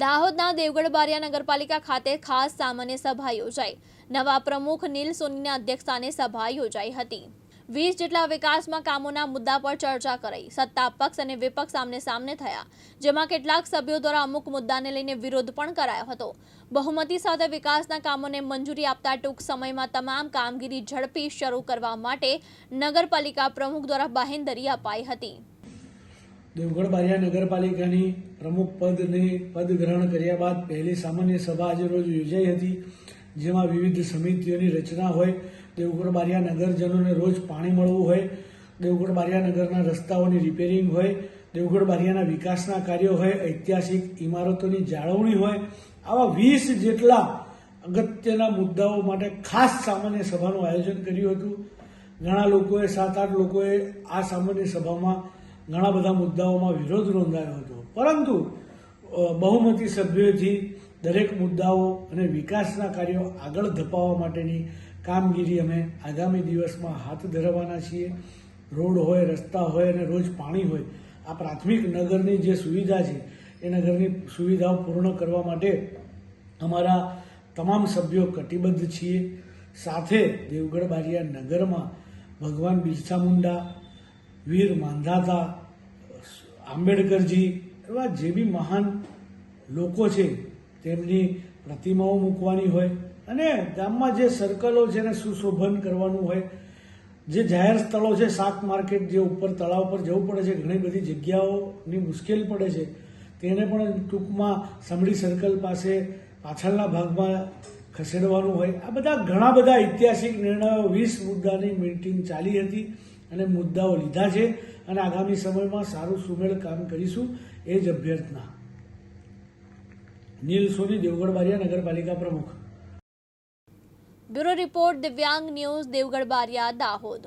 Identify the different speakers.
Speaker 1: દાહોદના દેવગઢ બારિયા નગરપાલિકા ખાતે ખાસ સામાન્ય સભા યોજાઈ. નવા પ્રમુખ નીલ સોનીના અધ્યક્ષસ્થાને સભા યોજાઈ હતી. વીસ જેટલા વિકાસમાં કામોના મુદ્દા પર ચર્ચા કરાઈ. સત્તા, પક્ષ અને વિપક્ષ સામને સામને થયા, જેમાં કેટલાક સભ્યો દ્વારા અમુક મુદ્દાને લઈને વિરોધ પણ કરાયો હતો. બહુમતી સાથે વિકાસના કામોને મંજૂરી આપતા ટૂંક સમયમાં તમામ કામગીરી ઝડપી શરૂ કરવા માટે નગરપાલિકા પ્રમુખ દ્વારા બાહેંધરી અપાઈ હતી.
Speaker 2: દેવગઢ બારિયા નગરપાલિકાની પ્રમુખ પદને પદ ગ્રહણ કર્યા બાદ પહેલી સામાન્ય સભા આજે રોજ યોજાઈ હતી, જેમાં વિવિધ સમિતિઓની રચના હોય, દેવગઢ બારિયા નગરજનોને રોજ પાણી મળવું હોય, દેવગઢ બારિયા નગરના રસ્તાઓની રિપેરિંગ હોય, દેવગઢ બારિયાના વિકાસના કાર્યો હોય, ઐતિહાસિક ઇમારતોની જાળવણી હોય, આવા વીસ જેટલા અગત્યના મુદ્દાઓ માટે ખાસ સામાન્ય સભાનું આયોજન કર્યું હતું. ઘણા લોકોએ, સાત આઠ લોકોએ આ સામાન્ય સભામાં ઘણા બધા મુદ્દાઓમાં વિરોધ નોંધાયો હતો. પરંતુ બહુમતી સભ્યોથી દરેક મુદ્દાઓ અને વિકાસના કાર્યો આગળ ધપાવવા માટેની કામગીરી અમે આગામી દિવસમાં હાથ ધરવાના છીએ. રોડ હોય, રસ્તા હોય અને રોજ પાણી હોય. આ પ્રાથમિક નગરની જે સુવિધા છે, એ નગરની સુવિધાઓ પૂર્ણ કરવા માટે અમારા તમામ સભ્યો કટિબદ્ધ છીએ. સાથે દેવગઢ બારિયા નગરમાં ભગવાન બિરસા મુંડા વીર માંધાતા, આંબેડકરજી એવા જે બી મહાન લોકો છે, તેમની પ્રતિમાઓ મૂકવાની હોય અને ગામમાં જે સર્કલો છે એને સુશોભન કરવાનું હોય, જે જાહેર સ્થળો છે, શાક માર્કેટ જે ઉપર, તળાવ પર જવું પડે છે, ઘણી બધી જગ્યાઓની મુશ્કેલ પડે છે, તેને પણ ટૂંકમાં સમડી સર્કલ પાસે પાછળના ભાગમાં ખસેડવાનું હોય. આ બધા ઘણા બધા ઐતિહાસિક નિર્ણયો, વીસ મુદ્દાની મીટિંગ ચાલી હતી. અને મુદ્દાઓ લીધા છે અને આગામી સમયમાં સારું સુમેળ કામ કરીશું એ જ અભ્યર્થના. નીલ સોની, દેવગઢ બારિયા, નગરપાલિકા પ્રમુખ.
Speaker 1: Bureau report Divyang news, Devgadh Baria, Dahod.